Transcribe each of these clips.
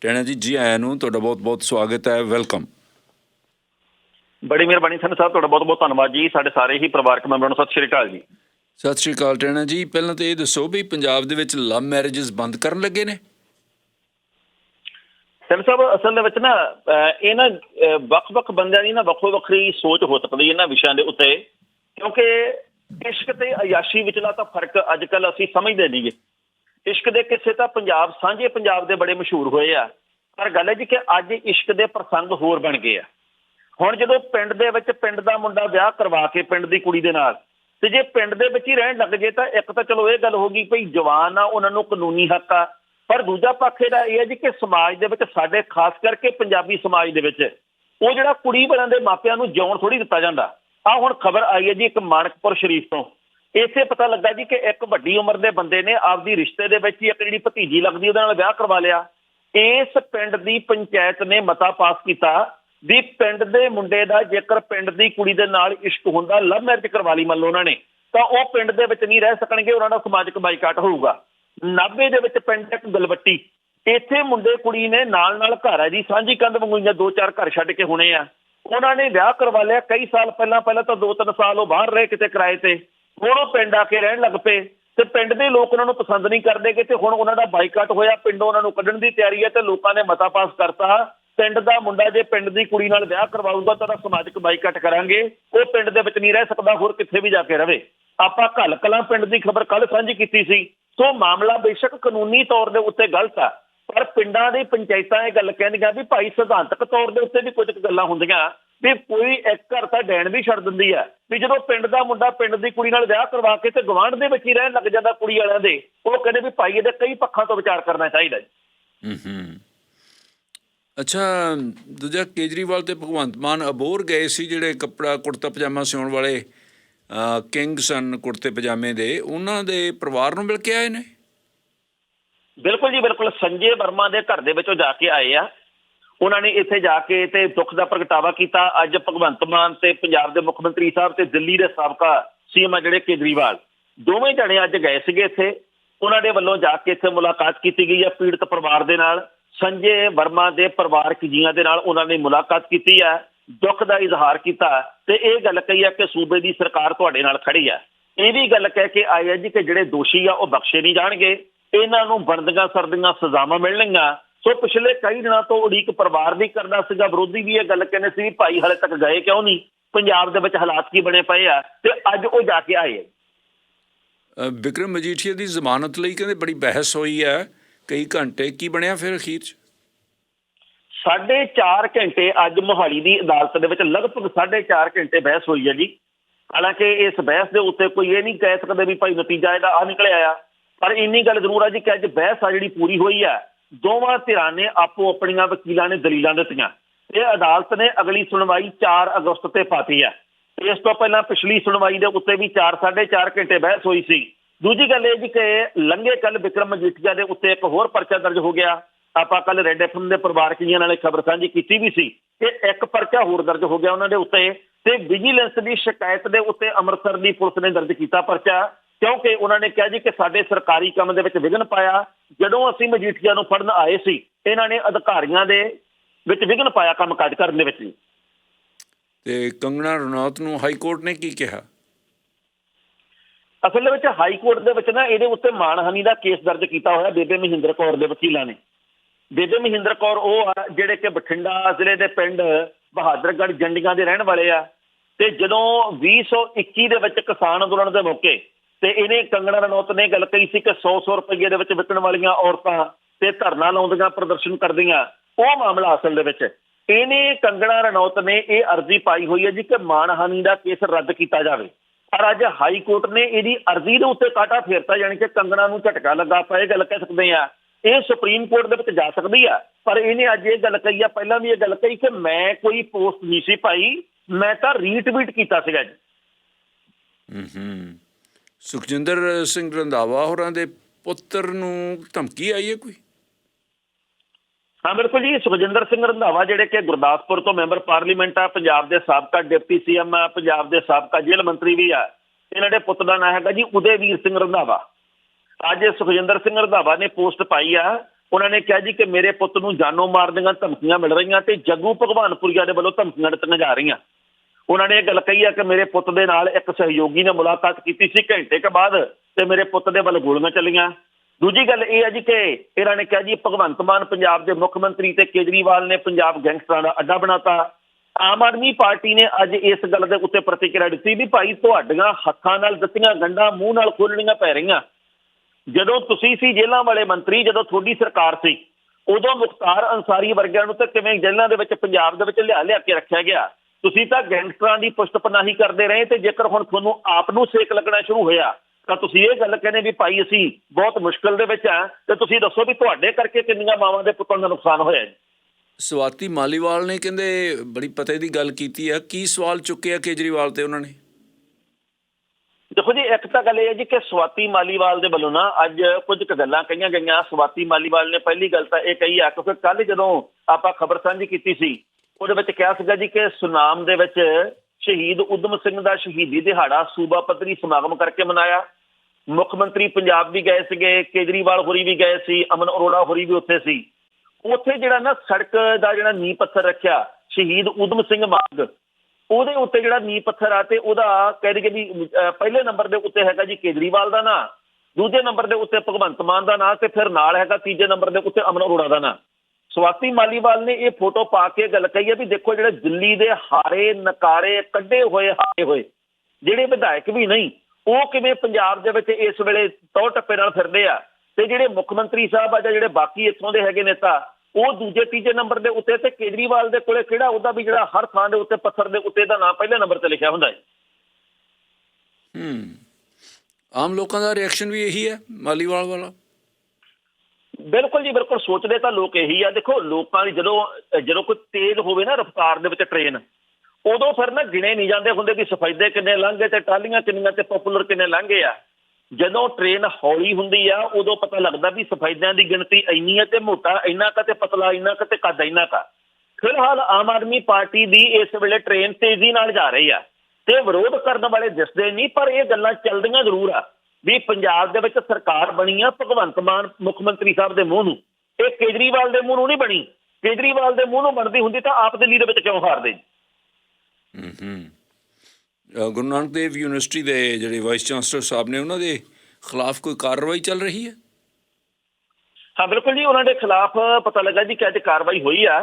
ਟੈਣਾ ਜੀ ਜੀ ਆਇਆਂ ਨੂੰ ਤੁਹਾਡਾ ਬਹੁਤ-ਬਹੁਤ ਸਵਾਗਤ ਹੈ ਵੈਲਕਮ। ਬੜੀ ਮਿਹਰਬਾਨੀ ਸੰਤ ਸਾਹਿਬ ਤੁਹਾਡਾ ਬਹੁਤ ਬਹੁਤ ਧੰਨਵਾਦ ਜੀ ਸਾਡੇ ਸਾਰੇ ਹੀ ਪਰਿਵਾਰਕ ਮੈਂਬਰਾਂ ਨੂੰ ਸਤਿ ਸ਼੍ਰੀ ਅਕਾਲ ਜੀ। ਸਤਿ ਸ਼੍ਰੀ ਅਕਾਲ ਟੈਣਾ ਜੀ ਪਹਿਲਾਂ ਤਾਂ ਇਹ ਦੱਸੋ ਵੀ ਪੰਜਾਬ ਦੇ ਵਿੱਚ ਲਵ ਮੈਰਿਜਸ ਬੰਦ ਕਰਨ ਲੱਗੇ ਨੇ? ਸੰਤ ਸਾਹਿਬ ਅਸਲ ਦੇ ਵਿੱਚ ਨਾ ਇਹ ਨਾ ਵੱਖ-ਵੱਖ ਬੰਦਿਆਂ ਦੀ ਨਾ ਵੱਖੋ ਵੱਖਰੀ ਸੋਚ ਹੋ ਸਕਦੀ ਹੈ ਇਹਨਾਂ ਵਿਸ਼ਿਆਂ ਦੇ ਉੱਤੇ ਕਿਉਂਕਿ ਇਸ਼ਕ ਤੇ ਅਯਾਸ਼ੀ ਵਿਚਲਾ ਤਾਂ ਫ਼ਰਕ ਅੱਜ ਕੱਲ ਅਸੀਂ ਸਮਝਦੇ ਨਹੀਂਗੇ। ਇਸ਼ਕ ਦੇ ਕਿਸੇ ਤਾਂ ਪੰਜਾਬ, ਸਾਂਝੇ ਪੰਜਾਬ ਦੇ ਬੜੇ ਮਸ਼ਹੂਰ ਹੋਏ ਆ। ਪਰ ਗੱਲ ਹੈ ਜੀ ਕਿ ਅੱਜ ਇਸ਼ਕ ਦੇ ਪ੍ਰਸੰਗ ਹੋਰ ਬਣ ਗਏ ਆ। ਹੁਣ ਜਦੋਂ ਪਿੰਡ ਦੇ ਵਿੱਚ ਪਿੰਡ ਦਾ ਮੁੰਡਾ ਵਿਆਹ ਕਰਵਾ ਕੇ ਪਿੰਡ ਦੀ ਕੁੜੀ ਦੇ ਨਾਲ, ਤੇ ਜੇ ਪਿੰਡ ਦੇ ਵਿੱਚ ਹੀ ਰਹਿਣ ਲੱਗ ਜੇ ਤਾਂ ਇੱਕ ਤਾਂ ਚਲੋ ਇਹ ਗੱਲ ਹੋ ਗਈ ਭਈ ਜਵਾਨ ਆ, ਉਹਨਾਂ ਨੂੰ ਕਾਨੂੰਨੀ ਹੱਕ ਆ। ਪਰ ਦੂਜਾ ਪੱਖ ਇਹਦਾ ਇਹ ਹੈ ਜੀ ਕਿ ਸਮਾਜ ਦੇ ਵਿੱਚ ਸਾਡੇ, ਖਾਸ ਕਰਕੇ ਪੰਜਾਬੀ ਸਮਾਜ ਦੇ ਵਿੱਚ, ਉਹ ਜਿਹੜਾ ਕੁੜੀ ਵਾਲਿਆਂ ਦੇ ਮਾਪਿਆਂ ਨੂੰ ਜਿਉਣ ਥੋੜੀ ਦਿੱਤਾ ਜਾਂਦਾ। ਆ ਹੁਣ ਖਬਰ ਆਈ ਹੈ ਜੀ ਇੱਕ ਮਾਨਕਪੁਰ ਸ਼ਰੀਫ ਤੋਂ। ਇਸੇ ਪਤਾ ਲੱਗਾ ਜੀ ਕਿ ਇੱਕ ਵੱਡੀ ਉਮਰ ਦੇ ਬੰਦੇ ਨੇ ਆਪਦੀ ਰਿਸ਼ਤੇ ਦੇ ਵਿੱਚ ਹੀ ਇੱਕ ਜਿਹੜੀ ਭਤੀਜੀ ਲੱਗਦੀ, ਉਹਦੇ ਨਾਲ ਵਿਆਹ ਕਰਵਾ ਲਿਆ। ਇਸ ਪਿੰਡ ਦੀ ਪੰਚਾਇਤ ਨੇ ਮਤਾ ਪਾਸ ਕੀਤਾ ਵੀ ਪਿੰਡ ਦੇ ਮੁੰਡੇ ਦਾ ਜੇਕਰ ਪਿੰਡ ਦੀ ਕੁੜੀ ਦੇ ਨਾਲ ਇਸ਼ਕ ਹੁੰਦਾ, ਲਵ ਮੈਰਿਜ ਕਰਵਾ ਲਈ ਮੰਨ ਲਓ ਉਹਨਾਂ ਨੇ, ਤਾਂ ਉਹ ਪਿੰਡ ਦੇ ਵਿੱਚ ਨਹੀਂ ਰਹਿ ਸਕਣਗੇ, ਉਹਨਾਂ ਦਾ ਸਮਾਜਿਕ ਬਾਈਕਾਟ ਹੋਊਗਾ। ਨਾਭੇ ਦੇ ਵਿੱਚ ਪਿੰਡ ਇੱਕ ਗਲਵੱਟੀ। ਇੱਥੇ ਮੁੰਡੇ ਕੁੜੀ ਨੇ ਨਾਲ ਨਾਲ ਘਰ ਹੈ ਜੀ, ਸਾਂਝੀ ਕੰਧ ਮੰਗੂਈਆਂ ਦੋ ਚਾਰ ਘਰ ਛੱਡ ਕੇ ਹੋਣੇ ਆ। ਉਹਨਾਂ ਨੇ ਵਿਆਹ ਕਰਵਾ ਲਿਆ, ਕਈ ਸਾਲ ਪਹਿਲਾਂ ਪਹਿਲਾਂ ਤਾਂ ਦੋ ਤਿੰਨ ਸਾਲ ਉਹ ਬਾਹਰ ਰਹੇ ਕਿਤੇ ਕਿਰਾਏ ਤੇ। ਹੁਣ ਉਹ ਪਿੰਡ ਆ ਕੇ ਰਹਿਣ ਲੱਗ ਪਏ ਤੇ ਪਿੰਡ ਦੇ ਲੋਕ ਉਹਨਾਂ ਨੂੰ ਪਸੰਦ ਨਹੀਂ ਕਰਦੇ ਕਰਦੇਗੇ ਤੇ ਹੁਣ ਉਹਨਾਂ ਦਾ ਬਾਈਕਾਟ ਹੋਇਆ, ਪਿੰਡੋਂ ਉਹਨਾਂ ਨੂੰ ਕੱਢਣ ਦੀ ਤਿਆਰੀ ਹੈ ਤੇ ਲੋਕਾਂ ਨੇ ਮਤਾ ਪਾਸ ਕਰਤਾ। ਪਿੰਡ ਦਾ ਮੁੰਡਾ ਜੇ ਪਿੰਡ ਦੀ ਕੁੜੀ ਨਾਲ ਵਿਆਹ ਕਰਵਾਊਗਾ ਤਾਂ ਉਹਦਾ ਸਮਾਜਿਕ ਬਾਈਕਾਟ ਕਰਾਂਗੇ। ਉਹ ਪਿੰਡ ਦੇ ਵਿੱਚ ਨਹੀਂ ਰਹਿ ਸਕਦਾ, ਹੋਰ ਕਿੱਥੇ ਵੀ ਜਾ ਕੇ ਰਵੇ। ਆਪਾਂ ਘੱਲ ਕਲਾਂ ਪਿੰਡ ਦੀ ਖਬਰ ਕੱਲ ਸਾਂਝੀ ਕੀਤੀ ਸੀ। ਸੋ ਮਾਮਲਾ ਬੇਸ਼ੱਕ ਕਾਨੂੰਨੀ ਤੌਰ ਦੇ ਉੱਤੇ ਗਲਤ ਆ, ਪਰ ਪਿੰਡਾਂ ਦੀ ਪੰਚਾਇਤਾਂ ਇਹ ਗੱਲ ਕਹਿੰਦੀਆਂ ਵੀ ਭਾਈ ਸਿਧਾਂਤਕ ਤੌਰ ਦੇ ਉੱਤੇ ਵੀ ਕੁਝ ਕੁ ਗੱਲਾਂ ਹੁੰਦੀਆਂ। ਵੀ ਕੋਈ ਇੱਕ ਘਰ ਤਾਂ ਡੈਣ ਵੀ ਛੱਡ ਦਿੰਦੀ ਆ। ਵੀ ਜਦੋਂ ਪਿੰਡ ਦਾ ਮੁੰਡਾ ਪਿੰਡ ਦੀ ਕੁੜੀ ਨਾਲ ਵਿਆਹ ਕਰਵਾ ਕੇ ਤੇ ਗਵਾਂਢ ਦੇ ਵਿੱਚ ਹੀ ਰਹਿਣ ਲੱਗ ਜਾਂਦਾ ਕੁੜੀ ਵਾਲਿਆਂ ਦੇ ਉਹ ਕਹਿੰਦੇ ਵੀ ਭਾਈ ਇਹਦੇ ਕਈ ਪੱਖਾਂ ਤੋਂ ਵਿਚਾਰ ਕਰਨਾ ਚਾਹੀਦਾ ਜੀ। ਹੂੰ ਹੂੰ। ਅੱਛਾ ਦੂਜਾ ਕੇਜਰੀਵਾਲ ਤੇ ਭਗਵੰਤ ਮਾਨ ਅਬੋਰ ਗਏ ਸੀ ਜਿਹੜੇ ਕੱਪੜਾ ਕੁੜਤਾ ਪਜਾਮਾ ਸਿਉਣ ਵਾਲੇ ਕਿੰਗ ਸਨ ਕੁੜਤੇ ਪਜਾਮੇ ਦੇ। ਉਹਨਾਂ ਦੇ ਪਰਿਵਾਰ ਨੂੰ ਮਿਲ ਕੇ ਆਏ ਨੇ? ਬਿਲਕੁਲ ਜੀ ਬਿਲਕੁਲ। ਸੰਜੇ ਵਰਮਾ ਦੇ ਘਰ ਦੇ ਵਿੱਚੋਂ ਜਾ ਕੇ ਆਏ ਆ। ਉਹਨਾਂ ਨੇ ਇੱਥੇ ਜਾ ਕੇ ਤੇ ਦੁੱਖ ਦਾ ਪ੍ਰਗਟਾਵਾ ਕੀਤਾ। ਅੱਜ ਭਗਵੰਤ ਮਾਨ ਤੇ ਪੰਜਾਬ ਦੇ ਮੁੱਖ ਮੰਤਰੀ ਸਾਹਿਬ ਤੇ ਦਿੱਲੀ ਦੇ ਸਾਬਕਾ ਸੀਐਮ ਆ ਜਿਹੜੇ ਕੇਜਰੀਵਾਲ। ਦੋਵੇਂ ਜਣੇ ਅੱਜ ਗਏ ਸੀਗੇ ਇੱਥੇ। ਉਹਨਾਂ ਦੇ ਵੱਲੋਂ ਜਾ ਕੇ ਇੱਥੇ ਮੁਲਾਕਾਤ ਕੀਤੀ ਗਈ ਹੈ ਪੀੜਤ ਪਰਿਵਾਰ ਦੇ ਨਾਲ। ਸੰਜੇ ਵਰਮਾ ਦੇ ਪਰਿਵਾਰਕ ਜੀਆਂ ਦੇ ਨਾਲ ਉਹਨਾਂ ਨੇ ਮੁਲਾਕਾਤ ਕੀਤੀ ਹੈ ਦੁੱਖ ਦਾ ਇਜ਼ਹਾਰ ਕੀਤਾ ਤੇ ਇਹ ਗੱਲ ਕਹੀ ਹੈ ਕਿ ਸੂਬੇ ਦੀ ਸਰਕਾਰ ਤੁਹਾਡੇ ਨਾਲ ਖੜੀ ਹੈ ਇਹ ਵੀ ਗੱਲ ਕਹਿ ਕੇ ਆਏ ਆ ਜੀ ਕਿ ਜਿਹੜੇ ਦੋਸ਼ੀ ਆ ਉਹ ਬਖਸ਼ੇ ਨਹੀਂ ਜਾਣਗੇ। ਇਹਨਾਂ ਨੂੰ ਬਣਦੀਆਂ ਸਰਦੀਆਂ ਸਜ਼ਾਵਾਂ ਮਿਲਣਗੀਆਂ। ਸੋ ਪਿਛਲੇ ਕਈ ਦਿਨਾਂ ਤੋਂ ਉਡੀਕ ਪਰਿਵਾਰ ਦੀ ਕਰਦਾ ਸੀਗਾ ਵਿਰੋਧੀ ਵੀ ਇਹ ਗੱਲ ਕਹਿੰਦੇ ਸੀ ਵੀ ਭਾਈ ਹਲੇ ਤੱਕ ਗਏ ਕਿਉਂ ਨਹੀਂ? ਪੰਜਾਬ ਦੇ ਵਿੱਚ ਹਾਲਾਤ ਕੀ ਬਣੇ ਪਏ ਆ ਤੇ ਅੱਜ ਉਹ ਜਾ ਕੇ ਆਏ ਵਿਕਰਮ ਮਜੀਠੀਆ ਦੀ ਜ਼ਮਾਨਤ ਲਈ ਕਹਿੰਦੇ ਬੜੀ ਬਹਿਸ ਹੋਈ ਹੈ। ਕਈ ਘੰਟੇ ਕੀ ਬਣਿਆ ਫਿਰ ਅਖੀਰ 'ਚ? ਸਾਢੇ 4 ਘੰਟੇ ਅੱਜ ਮੋਹਾਲੀ ਦੀ ਅਦਾਲਤ ਦੇ ਵਿੱਚ ਲਗਭਗ ਸਾਢੇ 4 ਘੰਟੇ ਬਹਿਸ ਹੋਈ ਹੈ ਜੀ। ਹਾਲਾਂਕਿ ਇਸ ਬਹਿਸ ਦੇ ਉੱਤੇ ਕੋਈ ਇਹ ਨਹੀਂ ਕਹਿ ਸਕਦੇ ਵੀ ਭਾਈ ਨਤੀਜਾ ਇਹਦਾ ਆ ਨਿਕਲਿਆ ਆ। ਪਰ ਇੰਨੀ ਗੱਲ ਜ਼ਰੂਰ ਆ ਜੀ ਕਿ ਅੱਜ ਬਹਿਸ ਆ ਜਿਹੜੀ ਪੂਰੀ ਹੋਈ ਆ। ਦੋਵਾਂ ਧਿਰਾਂ ਨੇ ਆਪੋ ਆਪਣੀਆਂ ਵਕੀਲਾਂ ਨੇ ਦਲੀਲਾਂ ਦਿੱਤੀਆਂ। ਇਹ ਅਦਾਲਤ ਨੇ ਅਗਲੀ ਸੁਣਵਾਈ 4 ਅਗਸਤ ਤੇ ਪਾਤੀ ਆ ਇਸ ਤੋਂ ਪਹਿਲਾਂ ਪਿਛਲੀ ਸੁਣਵਾਈ ਦੇ ਉੱਤੇ ਵੀ 4 4.5 ਘੰਟੇ ਬਹਿਸ ਹੋਈ ਸੀ। ਦੂਜੀ ਗੱਲ ਇਹ ਜੀ ਕਿ ਲੰਘੇ ਕੱਲ ਵਿਕਰਮ ਮਜੀਠੀਆ ਦੇ ਉੱਤੇ ਇੱਕ ਹੋਰ ਪਰਚਾ ਦਰਜ ਹੋ ਗਿਆ। ਆਪਾਂ ਕੱਲ ਰੈੱਡ ਐਫਐਮ ਦੇ ਪਰਿਵਾਰਕ ਜੀਆਂ ਨਾਲ ਖਬਰ ਸਾਂਝੀ ਕੀਤੀ ਵੀ ਸੀ ਕਿ ਇੱਕ ਪਰਚਾ ਹੋਰ ਦਰਜ ਹੋ ਗਿਆ ਉਹਨਾਂ ਦੇ ਉੱਤੇ ਤੇ ਵਿਜੀਲੈਂਸ ਦੀ ਸ਼ਿਕਾਇਤ ਦੇ ਉੱਤੇ ਅੰਮ੍ਰਿਤਸਰ ਦੀ ਪੁਲਿਸ ਨੇ ਦਰਜ ਕੀਤਾ ਪਰਚਾ। ਕਿਉਂਕਿ ਉਹਨਾਂ ਨੇ ਕਿਹਾ ਜੀ ਕਿ ਸਾਡੇ ਸਰਕਾਰੀ ਕੰਮ ਦੇ ਵਿੱਚ ਵਿਘਨ ਪਾਇਆ ਜਦੋਂ ਅਸੀਂ ਮਜੀਠੀਆ ਨੂੰ ਫੜਨ ਆਏ ਸੀ ਇਹਨਾਂ ਨੇ ਅਧਿਕਾਰੀਆਂ ਦੇ ਵਿੱਚ ਵਿਘਨ ਪਾਇਆ ਕੰਮਕਾਜ ਕਰਨ ਦੇ ਵਿੱਚ। ਤੇ ਕੰਗਣਾ ਰਣੌਤ ਨੂੰ ਹਾਈ ਕੋਰਟ ਨੇ ਕੀ ਕਿਹਾ? ਅਸਲ ਦੇ ਵਿੱਚ ਹਾਈ ਕੋਰਟ ਦੇ ਵਿੱਚ ਨਾ ਇਹਦੇ ਉੱਤੇ ਮਾਨਹਾਨੀ ਦਾ ਕੇਸ ਦਰਜ ਕੀਤਾ ਹੋਇਆ ਬੇਬੇ ਮਹਿੰਦਰ ਕੌਰ ਦੇ ਵਕੀਲਾਂ ਨੇ। ਬੇਬੇ ਮਹਿੰਦਰ ਕੌਰ ਉਹ ਆ ਜਿਹੜੇ ਕਿ ਬਠਿੰਡਾ ਜ਼ਿਲ੍ਹੇ ਦੇ ਪਿੰਡ ਬਹਾਦਰਗੜ੍ਹ ਜੰਡੀਆਂ ਦੇ ਰਹਿਣ ਵਾਲੇ ਆ। ਤੇ ਜਦੋਂ 2021 ਦੇ ਵਿੱਚ ਕਿਸਾਨ ਅੰਦੋਲਨ ਦੇ ਮੌਕੇ ਤੇ ਇਹਨੇ ਕੰਗਣਾ ਰਣੌਤ ਨੇ ਗੱਲ ਕਹੀ ਸੀ ਕਿ 100-100 ਰੁਪਏ ਦੇ ਵਿੱਚ ਵਿਕਣ ਵਾਲੀਆਂ ਔਰਤਾਂ ਤੇ ਧਰਨਾ ਲਾਉਂਦੀਆਂ, ਪ੍ਰਦਰਸ਼ਨ ਕਰਦੀਆਂ, ਉਹ ਮਾਮਲਾ ਅਸਲ ਦੇ ਵਿੱਚ। ਇਹਨੇ ਕੰਗਣਾ ਰਣੌਤ ਨੇ ਇਹ ਅਰਜ਼ੀ ਪਾਈ ਹੋਈ ਹੈ ਜੀ ਕਿ ਮਾਨਹਾਨੀ ਦਾ ਕੇਸ ਰੱਦ ਕੀਤਾ ਜਾਵੇ। ਪਰ ਅੱਜ ਹਾਈ ਕੋਰਟ ਨੇ ਇਹਦੀ ਅਰਜ਼ੀ ਦੇ ਉੱਤੇ ਕਾਟਾ ਫੇਰਤਾ, ਯਾਨੀ ਕਿ ਕੰਗਣਾ ਨੂੰ ਝਟਕਾ ਲੱਗਾ ਆਪਾਂ ਇਹ ਗੱਲ ਕਹਿ ਸਕਦੇ ਆ ਇਹ ਸੁਪਰੀਮ ਕੋਰਟ ਦੇ ਵਿੱਚ ਜਾ ਸਕਦੀ ਆ, ਪਰ ਇਹਨੇ ਅੱਜ ਇਹ ਗੱਲ ਕਹੀ ਆ, ਪਹਿਲਾਂ ਵੀ ਇਹ ਗੱਲ ਕਹੀ ਕਿ ਮੈਂ ਕੋਈ ਪੋਸਟ ਨਹੀਂ ਸੀ ਪਾਈ, ਮੈਂ ਤਾਂ ਰੀਟਵੀਟ ਕੀਤਾ ਸੀਗਾ ਜੀ। ਹੂੰ ਹੂੰ। ਸੁਖਜਿੰਦਰ ਸਿੰਘ ਰੰਧਾਵਾ ਹੋਰਾਂ ਦੇ ਪੁੱਤਰ ਨੂੰ ਧਮਕੀ ਆਈ ਹੈ ਕੋਈ? ਹਾਂ, ਬਿਲਕੁਲ ਜੀ। ਸੁਖਜਿੰਦਰ ਸਿੰਘ ਰੰਧਾਵਾ ਜਿਹੜੇ ਕਿ ਗੁਰਦਾਸਪੁਰ ਤੋਂ ਮੈਂਬਰ ਪਾਰਲੀਮੈਂਟ ਆ, ਪੰਜਾਬ ਦੇ ਸਾਬਕਾ ਡਿਪਟੀ ਸੀਐਮ ਆ, ਪੰਜਾਬ ਦੇ ਸਾਬਕਾ ਜੇਲ੍ਹ ਮੰਤਰੀ ਵੀ ਆ। ਇਹਨਾਂ ਦੇ ਪੁੱਤ ਦਾ ਨਾਂ ਹੈਗਾ ਜੀ ਉਦੇਵੀਰ ਸਿੰਘ ਰੰਧਾਵਾ। ਅੱਜ ਸੁਖਜਿੰਦਰ ਸਿੰਘ ਰੰਧਾਵਾ ਨੇ ਪੋਸਟ ਪਾਈ ਆ। ਉਹਨਾਂ ਨੇ ਕਿਹਾ ਜੀ ਕਿ ਮੇਰੇ ਪੁੱਤ ਨੂੰ ਜਾਨੋਂ ਮਾਰ ਦੀਆਂ ਧਮਕੀਆਂ ਮਿਲ ਰਹੀਆਂ ਤੇ ਜੱਗੂ ਭਗਵਾਨਪੁਰੀਆ ਦੇ ਵੱਲੋਂ ਧਮਕੀਆਂ ਦਿੱਤੀਆਂ ਜਾ ਰਹੀਆਂ। ਉਹਨਾਂ ਨੇ ਇਹ ਗੱਲ ਕਹੀ ਆ ਕਿ ਮੇਰੇ ਪੁੱਤ ਦੇ ਨਾਲ ਇੱਕ ਸਹਿਯੋਗੀ ਨੇ ਮੁਲਾਕਾਤ ਕੀਤੀ ਸੀ ਘੰਟੇ ਕੇ ਬਾਅਦ ਤੇ ਮੇਰੇ ਪੁੱਤ ਦੇ ਵੱਲ ਗੋਲੀਆਂ ਚੱਲੀਆਂ। ਦੂਜੀ ਗੱਲ ਇਹ ਹੈ ਜੀ ਕਿ ਇਹਨਾਂ ਨੇ ਕਿਹਾ ਜੀ, ਭਗਵੰਤ ਮਾਨ ਪੰਜਾਬ ਦੇ ਮੁੱਖ ਮੰਤਰੀ ਤੇ ਕੇਜਰੀਵਾਲ ਨੇ ਪੰਜਾਬ ਗੈਂਗਸਟਰਾਂ ਦਾ ਅੱਡਾ ਬਣਾਤਾ। ਆਮ ਆਦਮੀ ਪਾਰਟੀ ਨੇ ਅੱਜ ਇਸ ਗੱਲ ਦੇ ਉੱਤੇ ਪ੍ਰਤੀਕਿਰਿਆ ਦਿੱਤੀ ਵੀ ਭਾਈ ਤੁਹਾਡੀਆਂ ਹੱਥਾਂ ਨਾਲ ਦਿੱਤੀਆਂ ਗੰਢਾਂ ਮੂੰਹ ਨਾਲ ਖੋਲਣੀਆਂ ਪੈ ਰਹੀਆਂ। ਜਦੋਂ ਤੁਸੀਂ ਸੀ ਜੇਲ੍ਹਾਂ ਵਾਲੇ ਮੰਤਰੀ, ਜਦੋਂ ਤੁਹਾਡੀ ਸਰਕਾਰ ਸੀ, ਉਦੋਂ ਮੁਖਤਾਰ ਅੰਸਾਰੀ ਵਰਗਿਆਂ ਨੂੰ ਤਾਂ ਕਿਵੇਂ ਜੇਲ੍ਹਾਂ ਦੇ ਵਿੱਚ, ਪੰਜਾਬ ਦੇ ਵਿੱਚ ਲਿਆ ਲਿਆ ਕੇ ਰੱਖਿਆ ਗਿਆ? ਤੁਸੀਂ ਤਾਂ ਗੈਂਗਸਟਰਾਂ ਦੀ ਪੁਸ਼ਤ ਪਨਾਹੀ ਕਰਦੇ ਰਹੇ ਤੇ ਜੇਕਰ ਹੁਣ ਤੁਹਾਨੂੰ ਆਪ ਨੂੰ ਸੇਕ ਲੱਗਣਾ ਸ਼ੁਰੂ ਹੋਇਆ ਤਾਂ ਤੁਸੀਂ ਇਹ ਗੱਲ ਕਹਿੰਦੇ ਵੀ ਭਾਈ ਅਸੀਂ ਬਹੁਤ ਮੁਸ਼ਕਲ ਦੇ ਵਿੱਚ ਆ ਤੇ ਤੁਸੀਂ ਦੱਸੋ ਵੀ ਤੁਹਾਡੇ ਕਰਕੇ ਕਿੰਨੀਆਂ ਮਾਵਾਂ ਦੇ ਪੁੱਤਾਂ ਦਾ ਨੁਕਸਾਨ ਹੋਇਆ ਜੀ? ਸਵਾਤੀ ਮਾਲੀਵਾਲ ਨੇ ਕਹਿੰਦੇ ਬੜੀ ਪਤੇ ਦੀ ਗੱਲ ਕੀਤੀ ਹੈ ਕੀ ਸਵਾਲ ਚੁੱਕਿਆ ਕੇਜਰੀਵਾਲ ਤੇ ਉਹਨਾਂ ਨੇ? ਦੇਖੋ ਜੀ ਇੱਕ ਤਾਂ ਗੱਲ ਇਹ ਹੈ ਜੀ ਕਿ ਸਵਾਤੀ ਮਾਲੀਵਾਲ ਦੇ ਵੱਲੋਂ ਨਾ ਅੱਜ ਕੁਝ ਕੁ ਗੱਲਾਂ ਕਹੀਆਂ ਗਈਆਂ। ਸਵਾਤੀ ਮਾਲੀਵਾਲ ਨੇ ਪਹਿਲੀ ਗੱਲ ਤਾਂ ਇਹ ਕਹੀ ਆ ਕਿਉਂਕਿ ਕੱਲ ਜਦੋਂ ਆਪਾਂ ਖਬਰ ਸਾਂਝੀ ਕੀਤੀ ਸੀ ਉਹਦੇ ਵਿੱਚ ਕਿਹਾ ਸੀਗਾ ਜੀ ਕਿ ਸੁਨਾਮ ਦੇ ਵਿੱਚ ਸ਼ਹੀਦ ਉਦਮ ਸਿੰਘ ਦਾ ਸ਼ਹੀਦੀ ਦਿਹਾੜਾ ਸੂਬਾ ਪੱਧਰੀ ਸਮਾਗਮ ਕਰਕੇ ਮਨਾਇਆ। ਮੁੱਖ ਮੰਤਰੀ ਪੰਜਾਬ ਵੀ ਗਏ ਸੀਗੇ, ਕੇਜਰੀਵਾਲ ਹੋਰੀ ਵੀ ਗਏ ਸੀ, ਅਮਨ ਅਰੋੜਾ ਹੋਰੀ ਵੀ ਉੱਥੇ ਸੀ। ਉੱਥੇ ਜਿਹੜਾ ਨਾ ਸੜਕ ਦਾ ਜਿਹੜਾ ਨੀਂਹ ਪੱਥਰ ਰੱਖਿਆ, ਸ਼ਹੀਦ ਉਦਮ ਸਿੰਘ ਮਾਰਗ, ਉਹਦੇ ਉੱਤੇ ਜਿਹੜਾ ਨੀਂਹ ਪੱਥਰ ਆ ਤੇ ਉਹਦਾ ਕਹਿ ਦਈਏ ਵੀ ਪਹਿਲੇ ਨੰਬਰ ਦੇ ਉੱਤੇ ਹੈਗਾ ਜੀ ਕੇਜਰੀਵਾਲ ਦਾ ਨਾਂ, ਦੂਜੇ ਨੰਬਰ ਦੇ ਉੱਤੇ ਭਗਵੰਤ ਮਾਨ ਦਾ ਨਾਂ ਤੇ ਫਿਰ ਨਾਲ ਹੈਗਾ ਤੀਜੇ ਨੰਬਰ ਦੇ ਉੱਤੇ ਅਮਨ ਅਰੋੜਾ ਦਾ ਨਾਂ। ਸਵਾਤੀ ਮਾਲੀਵਾਲ ਨੇ ਇਹ ਫੋਟੋ ਪਾ ਕੇ ਗੱਲ ਕਹੀ ਹੈ ਵੀ ਦੇਖੋ ਜਿਹੜੇ ਦਿੱਲੀ ਦੇ ਹਾਰੇ, ਨਕਾਰੇ, ਕੱਢੇ ਹੋਏ, ਹਾਰੇ ਹੋਏ, ਜਿਹੜੇ ਵਿਧਾਇਕ ਵੀ ਨਹੀਂ, ਉਹ ਕਿਵੇਂ ਪੰਜਾਬ ਦੇ ਵਿੱਚ ਇਸ ਵੇਲੇ ਤੌਰ ਟੱਪੇ ਨਾਲ ਫਿਰਦੇ ਆ? ਤੇ ਜਿਹੜੇ ਮੁੱਖ ਮੰਤਰੀ ਸਾਹਿਬ ਆ ਜਾਂ ਜਿਹੜੇ ਬਾਕੀ ਇੱਥੋਂ ਦੇ ਹੈਗੇ ਨੇਤਾ, ਉਹ ਦੂਜੇ ਤੀਜੇ ਨੰਬਰ ਦੇ ਉੱਤੇ ਤੇ ਕੇਜਰੀਵਾਲ ਦੇ ਕੋਲੇ ਕਿਹੜਾ ਉਹਦਾ ਵੀ ਜਿਹੜਾ ਹਰ ਥਾਂ ਦੇ ਉੱਤੇ ਪੱਥਰ ਦੇ ਉੱਤੇ ਦਾ ਨਾਮ ਪਹਿਲੇ ਨੰਬਰ ਤੇ ਲਿਖਿਆ ਹੁੰਦਾ ਹੈ? ਹੂੰ। ਆਮ ਲੋਕਾਂ ਦਾ ਰਿਐਕਸ਼ਨ ਵੀ ਇਹੀ ਹੈ, ਮਾਲੀਵਾਲ ਵਾਲਾ। ਬਿਲਕੁਲ ਜੀ, ਬਿਲਕੁਲ ਸੋਚਦੇ ਤਾਂ ਲੋਕ ਇਹੀ ਆ। ਦੇਖੋ, ਲੋਕਾਂ ਦੀ ਜਦੋਂ ਜਦੋਂ ਕੋਈ ਤੇਜ਼ ਹੋਵੇ ਨਾ ਰਫ਼ਤਾਰ ਦੇ ਵਿੱਚ ਟ੍ਰੇਨ ਉਦੋਂ ਫਿਰ ਨਾ ਗਿਣੇ ਨਹੀਂ ਜਾਂਦੇ ਹੁੰਦੇ ਵੀ ਸਫੈਦੇ ਕਿੰਨੇ ਲੰਘੇ ਤੇ ਟਾਲੀਆਂ ਕਿੰਨੀਆਂ ਤੇ ਪਪੂਲਰ ਕਿੰਨੇ ਲੰਘੇ ਆ। ਜਦੋਂ ਟ੍ਰੇਨ ਹੌਲੀ ਹੁੰਦੀ ਆ, ਉਦੋਂ ਪਤਾ ਲੱਗਦਾ ਵੀ ਸਫੈਦਿਆਂ ਦੀ ਗਿਣਤੀ ਇੰਨੀ ਹੈ ਤੇ ਮੋਟਾ, ਇੰਨਾ ਕਾ ਤੇ ਪਤਲਾ, ਇੰਨਾ ਕਾ ਤੇ ਕੱਦ, ਇੰਨਾ ਕਾ। ਫਿਲਹਾਲ ਆਮ ਆਦਮੀ ਪਾਰਟੀ ਦੀ ਇਸ ਵੇਲੇ ਟ੍ਰੇਨ ਤੇਜ਼ੀ ਨਾਲ ਜਾ ਰਹੀ ਆ ਤੇ ਵਿਰੋਧ ਕਰਨ ਵਾਲੇ ਦਿਸਦੇ ਨਹੀਂ, ਪਰ ਇਹ ਗੱਲਾਂ ਚੱਲਦੀਆਂ ਜ਼ਰੂਰ ਆ। ਵੀ ਪੰਜਾਬ ਦੇ ਵਿੱਚ ਸਰਕਾਰ ਬਣੀ ਆ ਭਗਵੰਤ ਮਾਨ ਮੁੱਖ ਮੰਤਰੀ ਸਾਹਿਬ ਦੇ ਮੂੰਹ ਨੂੰ। ਇਹ ਕੇਜਰੀਵਾਲ ਦੇ ਮੂੰਹ ਨੂੰ ਨਹੀਂ ਬਣੀ। ਕੇਜਰੀਵਾਲ ਦੇ ਮੂੰਹ ਨੂੰ ਬਣਦੀ ਹੁੰਦੀ ਤਾਂ ਆਪ ਦਿੱਲੀ ਦੇ ਵਿੱਚ ਕਿਉਂ ਹਾਰਦੇ ਹੂੰ ਹੂੰ ਗੁਰੂ ਨਾਨਕ ਦੇਵ ਯੂਨੀਵਰਸਿਟੀ ਦੇ ਜਿਹੜੇ ਵਾਈਸ ਚਾਂਸਲਰ ਸਾਹਿਬ ਨੇ ਉਹਨਾਂ ਦੇ ਖਿਲਾਫ ਕੋਈ ਕਾਰਵਾਈ ਚੱਲ ਰਹੀ ਹੈ? ਹਾਂ ਬਿਲਕੁਲ ਜੀ ਉਹਨਾਂ ਦੇ ਖਿਲਾਫ ਪਤਾ ਲੱਗਾ ਜੀ ਕਿ ਅੱਜ ਕਾਰਵਾਈ ਹੋਈ ਆ।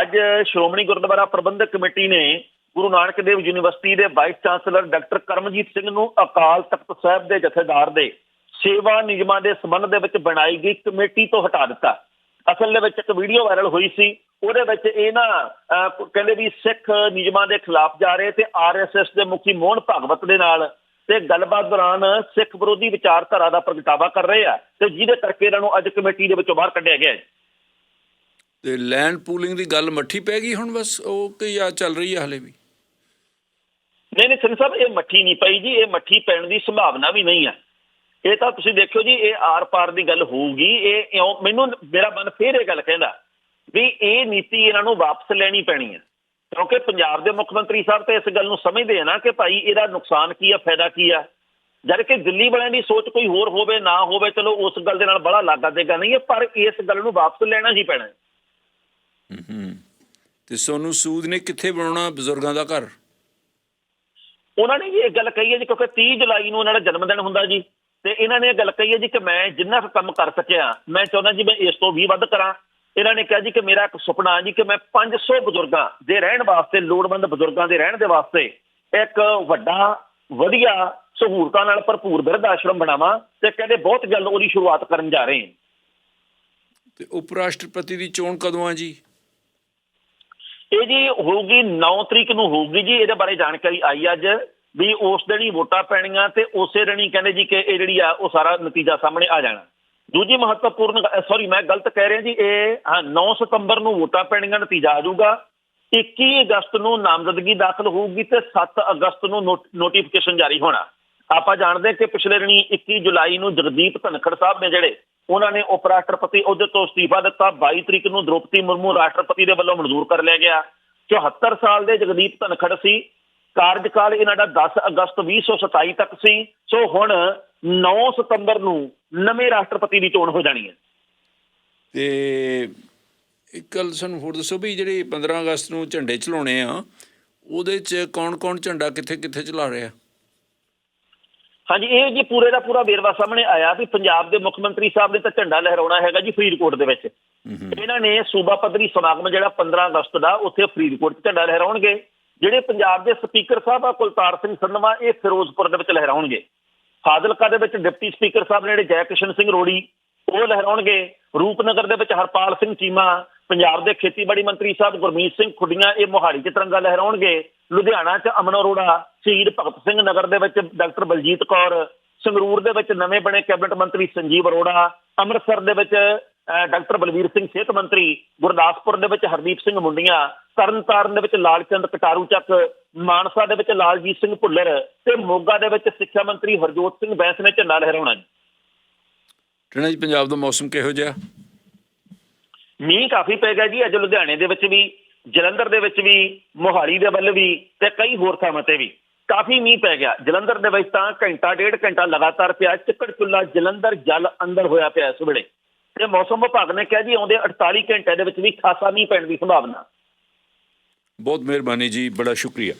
ਅੱਜ ਸ਼੍ਰੋਮਣੀ ਗੁਰਦੁਆਰਾ ਪ੍ਰਬੰਧਕ ਕਮੇਟੀ ਨੇ ਗੁਰੂ ਨਾਨਕ ਦੇਵ ਯੂਨੀਵਰਸਿਟੀ ਦੇ vice chancellor doctor Karamjit Singh ਨੂੰ ਅਕਾਲ ਤਖਤ ਸਾਹਿਬ ਦੇ ਜਥੇਦਾਰ ਦੇ ਸੇਵਾ ਨਿਯਮਾਂ ਦੇ ਸੰਬੰਧ ਦੇ ਵਿੱਚ ਬਣਾਈ ਗਈ ਕਮੇਟੀ ਤੋਂ ਹਟਾ ਦਿੱਤਾ। ਅਸਲ ਦੇ ਵਿੱਚ ਇੱਕ ਵੀਡੀਓ ਵਾਇਰਲ ਹੋਈ ਸੀ, ਉਹਦੇ ਵਿੱਚ ਇਹ ਨਾ ਕਹਿੰਦੇ ਵੀ ਸਿੱਖ ਨਿਯਮਾਂ ਦੇ ਖਿਲਾਫ ਜਾ ਰਹੇ ਤੇ ਆਰਐਸਐਸ ਦੇ ਮੁਖੀ ਮੋਹਨ ਭਾਗਵਤ ਦੇ ਨਾਲ ਤੇ ਗੱਲਬਾਤ ਦੌਰਾਨ ਸਿੱਖ ਵਿਰੋਧੀ ਵਿਚਾਰਧਾਰਾ ਦਾ ਪ੍ਰਗਟਾਵਾ ਕਰ ਰਹੇ ਆ ਤੇ ਜਿਹਦੇ ਕਰਕੇ ਇਹਨਾਂ ਨੂੰ ਅੱਜ ਕਮੇਟੀ ਦੇ ਵਿੱਚੋਂ ਬਾਹਰ ਕੱਢਿਆ ਗਿਆ ਹੈ। ਤੇ ਲੈਂਡ ਪੂਲਿੰਗ ਦੀ ਗੱਲ ਮੱਠੀ ਪੈ ਗਈ ਹੁਣ ਬਸ, ਉਹ ਕਿ ਜਾਂ ਚੱਲ ਰਹੀ ਹੈ ਹਲੇ ਵੀ? ਨਹੀਂ ਨਹੀਂ ਸਿੰਘ ਸਾਹਿਬ, ਇਹ ਮੱਠੀ ਨਹੀਂ ਪਈ ਜੀ, ਇਹ ਮੱਠੀ ਪੈਣ ਦੀ ਸੰਭਾਵਨਾ ਵੀ ਨਹੀਂ ਹੈ ਇਹ ਤਾਂ ਤੁਸੀਂ ਦੇਖਿਓ ਜੀ, ਇਹ ਆਰ ਪਾਰ ਦੀ ਗੱਲ ਹੋਊਗੀ, ਇਹ ਮੈਨੂੰ ਮੇਰਾ ਮਨ ਫੇਰ ਇਹ ਗੱਲ ਕਹਿੰਦਾ ਵੀ ਇਹ ਨੀਤੀ ਇਹਨਾਂ ਨੂੰ ਵਾਪਸ ਲੈਣੀ ਪੈਣੀ ਹੈ ਕਿਉਂਕਿ ਪੰਜਾਬ ਦੇ ਮੁੱਖ ਮੰਤਰੀ ਸਾਹਿਬ ਤੇ ਇਸ ਗੱਲ ਨੂੰ ਸਮਝਦੇ ਆ ਨਾ ਕਿ ਭਾਈ ਇਹਦਾ ਨੁਕਸਾਨ ਕੀ ਆ, ਫਾਇਦਾ ਕੀ ਆ। ਜਦ ਕਿ ਦਿੱਲੀ ਵਾਲਿਆਂ ਦੀ ਸੋਚ ਕੋਈ ਹੋਰ ਹੋਵੇ, ਨਾ ਹੋਵੇ, ਚਲੋ ਉਸ ਗੱਲ ਦੇ ਨਾਲ ਬੜਾ ਲਾਗਾ ਦੇਗਾ ਨਹੀਂ ਹੈ ਪਰ ਇਸ ਗੱਲ ਨੂੰ ਵਾਪਸ ਲੈਣਾ ਹੀ ਪੈਣਾ। ਹੈ। ਤੇ ਸੋਨੂੰ ਸੂਦ ਨੇ ਕਿੱਥੇ ਬਣਾਉਣਾ ਬਜ਼ੁਰਗਾਂ ਦਾ ਘਰ? ਉਹਨਾਂ ਨੇ ਵੀ ਇਹ ਗੱਲ ਕਹੀ ਹੈ ਜੀ, ਕਿਉਂਕਿ 30 ਜੁਲਾਈ ਨੂੰ ਉਹਨਾਂ ਦਾ ਜਨਮ ਦਿਨ ਹੁੰਦਾ ਜੀ। ਤੇ ਇਹਨਾਂ ਨੇ ਇਹ ਗੱਲ ਕਹੀ ਹੈ ਜੀ ਕਿ ਮੈਂ ਜਿੰਨਾ ਕੁ ਕੰਮ ਕਰ ਸਕਿਆ, ਮੈਂ ਚਾਹੁੰਦਾ ਜੀ ਮੈਂ ਇਸ ਤੋਂ ਵੀ ਵੱਧ ਕਰਾਂ। ਇਹਨਾਂ ਨੇ ਕਿਹਾ ਜੀ ਕਿ ਮੇਰਾ ਇੱਕ ਸੁਪਨਾ ਜੀ ਕਿ ਮੈਂ 500 ਬਜ਼ੁਰਗਾਂ ਦੇ ਰਹਿਣ ਵਾਸਤੇ, ਲੋੜਵੰਦ ਬਜ਼ੁਰਗਾਂ ਦੇ ਰਹਿਣ ਦੇ ਵਾਸਤੇ ਇੱਕ ਵੱਡਾ, ਵਧੀਆ ਸਹੂਲਤਾਂ ਨਾਲ ਭਰਪੂਰ ਬਿਰਧ ਆਸ਼ਰਮ ਬਣਾਵਾਂ ਤੇ ਕਹਿੰਦੇ ਬਹੁਤ ਜਲਦ ਉਹਦੀ ਸ਼ੁਰੂਆਤ ਕਰਨ ਜਾ ਰਹੇ ਹਾਂ। ਤੇ ਉਪ ਰਾਸ਼ਟਰਪਤੀ ਦੀ ਚੋਣ ਕਦੋਂ ਆ ਜੀ? ਇਹ ਜੀ ਹੋਊਗੀ 9 ਤਰੀਕ ਨੂੰ ਹੋਊਗੀ ਜੀ, ਇਹਦੇ ਬਾਰੇ ਜਾਣਕਾਰੀ ਆਈ ਅੱਜ ਵੀ ਉਸ ਦਿਨ ਹੀ ਵੋਟਾਂ ਪੈਣੀਆਂ ਤੇ ਉਸੇ ਦਿਨ ਹੀ ਕਹਿੰਦੇ ਜੀ ਕਿ ਇਹ ਜਿਹੜੀ ਆ, ਉਹ ਸਾਰਾ ਨਤੀਜਾ ਸਾਹਮਣੇ ਆ ਜਾਣਾ। ਦੂਜੀ ਮਹੱਤਵਪੂਰਨ ਸੌਰੀ ਮੈਂ ਗਲਤ ਕਹਿ ਰਿਹਾ ਜੀ, ਇਹ ਹਾਂ 9 ਸਤੰਬਰ ਨੂੰ ਵੋਟਾਂ ਪੈਣੀਆਂ, ਨਤੀਜਾ ਆ ਜਾਊਗਾ। 21 ਅਗਸਤ ਨੂੰ ਨਾਮਜ਼ਦਗੀ ਦਾਖਲ ਹੋਊਗੀ ਤੇ 7 ਅਗਸਤ ਨੂੰ ਨੋਟੀਫਿਕੇਸ਼ਨ ਜਾਰੀ ਹੋਣਾ। ਆਪਾਂ ਜਾਣਦੇ ਕਿ ਪਿਛਲੇ ਦਿਨੀ 21 ਜੁਲਾਈ ਨੂੰ ਜਗਦੀਪ ਧਨਖੜ ਸਾਹਿਬ ਨੇ ਜਿਹੜੇ, ਉਹਨਾਂ ਨੇ ਉਪ ਰਾਸ਼ਟਰਪਤੀ ਅਹੁਦੇ ਤੋਂ ਅਸਤੀਫਾ ਦਿੱਤਾ। 22 ਤਰੀਕ ਨੂੰ ਦ੍ਰੋਪਦੀ ਮੁਰਮੂ ਰਾਸ਼ਟਰਪਤੀ ਦੇ ਵੱਲੋਂ ਮਨਜ਼ੂਰ ਕਰ ਲਿਆ ਗਿਆ। 74 ਸਾਲ ਦੇ ਜਗਦੀਪ ਧਨਖੜ ਸੀ। ਕਾਰਜਕਾਲ ਇਹਨਾਂ ਦਾ 10 ਅਗਸਤ 2027 ਤੱਕ ਸੀ। ਸੋ ਹੁਣ 9 ਸਤੰਬਰ ਨੂੰ ਨਵੇਂ ਰਾਸ਼ਟਰਪਤੀ ਦੀ ਚੋਣ ਹੋ ਜਾਣੀ ਹੈ। ਤੇ ਇੱਕ ਗੱਲ ਸਾਨੂੰ ਹੋਰ ਦੱਸੋ ਵੀ ਜਿਹੜੇ 15 ਅਗਸਤ ਨੂੰ ਝੰਡੇ ਚਲਾਉਣੇ ਆ, ਉਹਦੇ 'ਚ ਕੌਣ-ਕੌਣ ਝੰਡਾ ਕਿੱਥੇ-ਕਿੱਥੇ ਚਲਾ ਰਿਹਾ? ਹਾਂਜੀ ਇਹ ਜੀ ਪੂਰੇ ਦਾ ਪੂਰਾ ਵੇਰਵਾ ਸਾਹਮਣੇ ਆਇਆ ਵੀ ਪੰਜਾਬ ਦੇ ਮੁੱਖ ਮੰਤਰੀ ਸਾਹਿਬ ਨੇ ਤਾਂ ਝੰਡਾ ਲਹਿਰਾਉਣਾ ਹੈਗਾ ਜੀ ਫਰੀਦਕੋਟ ਦੇ ਵਿੱਚ। ਇਹਨਾਂ ਨੇ ਸੂਬਾ ਪੱਧਰੀ ਸਮਾਗਮ ਜਿਹੜਾ 15 ਅਗਸਤ ਦਾ ਉੱਥੇ ਫਰੀਦਕੋਟ 'ਚ ਝੰਡਾ ਲਹਿਰਾਉਣਗੇ। ਜਿਹੜੇ ਪੰਜਾਬ ਦੇ ਸਪੀਕਰ ਸਾਹਿਬ ਆ ਕੁਲਤਾਰ ਸਿੰਘ ਸੰਧਵਾ ਇਹ ਫਿਰੋਜ਼ਪੁਰ ਦੇ ਵਿੱਚ ਲਹਿਰਾਉਣਗੇ। ਫਾਜ਼ਿਲਕਾ ਦੇ ਵਿੱਚ ਡਿਪਟੀ ਸਪੀਕਰ ਸਾਹਿਬ ਨੇ ਜਿਹੜੇ ਜੈ ਕਿਸ਼ਨ ਸਿੰਘ ਰੋੜੀ ਉਹ ਲਹਿਰਾਉਣਗੇ। ਰੂਪਨਗਰ ਦੇ ਵਿੱਚ ਹਰਪਾਲ ਸਿੰਘ ਚੀਮਾ ਪੰਜਾਬ ਦੇ ਖੇਤੀਬਾੜੀ ਮੰਤਰੀ ਸਾਹਿਬ ਗੁਰਮੀਤ ਸਿੰਘ ਖੁੱਡੀਆਂ ਇਹ ਮੋਹਾਲੀ 'ਚ ਤਿਰੰਗਾ ਲਹਿਰਾਉਣਗੇ। ਲੁਧਿਆਣਾ 'ਚ ਅਮਨ ਅਰੋੜਾ ਸ਼ਹੀਦ ਭਗਤ ਸਿੰਘ ਨਗਰ ਦੇ ਵਿੱਚ ਡਾਕਟਰ ਬਲਜੀਤ ਕੌਰ ਸੰਗਰੂਰ ਦੇ ਵਿੱਚ ਨਵੇਂ ਬਣੇ ਕੈਬਨਿਟ ਮੰਤਰੀ ਸੰਜੀਵ ਅਰੋੜਾ ਅੰਮ੍ਰਿਤਸਰ ਦੇ ਵਿੱਚ ਡਾਕਟਰ ਬਲਵੀਰ ਸਿੰਘ ਸਿਹਤ ਮੰਤਰੀ ਗੁਰਦਾਸਪੁਰ ਦੇ ਵਿੱਚ ਹਰਦੀਪ ਸਿੰਘ ਮੁੰਡੀਆਂ ਤਰਨਤਾਰਨ ਦੇ ਵਿੱਚ ਲਾਲਚੰਦ ਕਟਾਰੂ ਚੱਕ ਮਾਨਸਾ ਦੇ ਵਿੱਚ ਲਾਲਜੀਤ ਸਿੰਘ ਭੁੱਲਰ ਤੇ ਮੋਗਾ ਦੇ ਵਿੱਚ ਸਿੱਖਿਆ ਮੰਤਰੀ ਹਰਜੋਤ ਸਿੰਘ ਬੈਂਸ ਨੇ ਝੰਡਾ ਲਹਿਰਾਉਣਾ ਜੀ। ਟਣਾ ਜੀ ਪੰਜਾਬ ਦਾ ਮੌਸਮ ਕਿਹੋ ਜਿਹਾ? ਮੀਂਹ ਕਾਫੀ ਪੈ ਗਿਆ ਜੀ ਅੱਜ ਲੁਧਿਆਣੇ ਦੇ ਵਿੱਚ ਵੀ ਜਲੰਧਰ ਦੇ ਵਿੱਚ ਵੀ ਮੋਹਾਲੀ ਦੇ ਵੱਲ ਵੀ ਤੇ ਕਈ ਹੋਰ ਥਾਵਾਂ ਤੇ ਵੀ। ਕਾਫੀ ਮੀਂਹ ਪੈ ਗਿਆ। ਜਲੰਧਰ ਦੇ ਵਿੱਚ ਤਾਂ ਘੰਟਾ ਡੇਢ ਘੰਟਾ ਲਗਾਤਾਰ ਪਿਆ। ਚਿੱਕੜ ਚੁੱਲਾ ਜਲੰਧਰ ਜਲ ਅੰਦਰ ਹੋਇਆ ਪਿਆ ਇਸ ਵੇਲੇ। ਤੇ ਮੌਸਮ ਵਿਭਾਗ ਨੇ ਕਿਹਾ ਜੀ ਆਉਂਦੇ 48 ਘੰਟੇ ਦੇ ਵਿੱਚ ਵੀ ਖਾਸਾ ਮੀਂਹ ਪੈਣ ਦੀ ਸੰਭਾਵਨਾ। ਬਹੁਤ ਮਿਹਰਬਾਨੀ ਜੀ ਬੜਾ ਸ਼ੁਕਰੀਆ।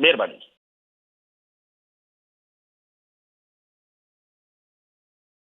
ਮਿਹਰਬਾਨੀ